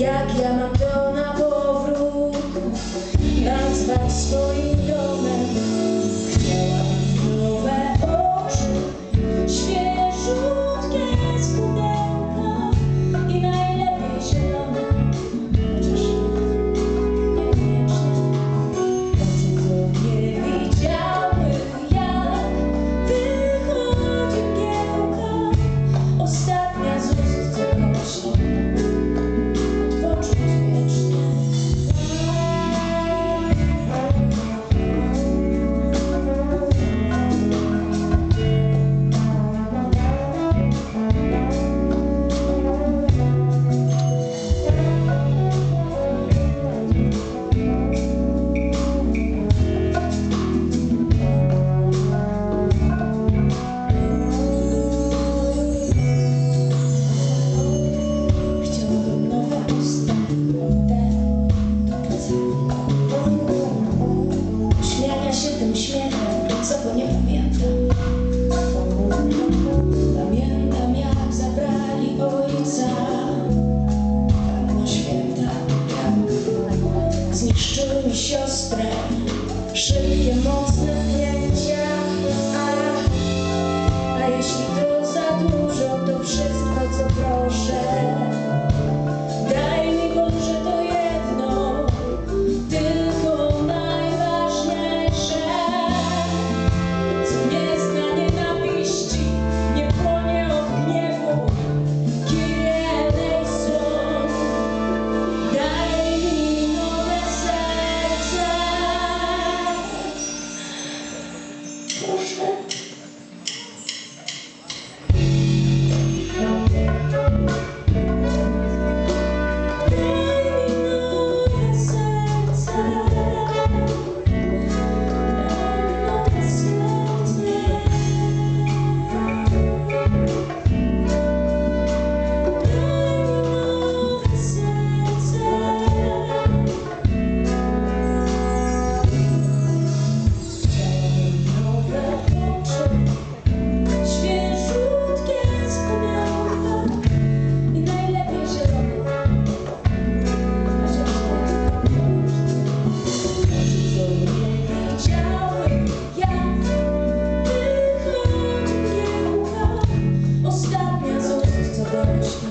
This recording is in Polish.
Jak ja mam siostrę. Szybkie, mocne pchnięcia, church.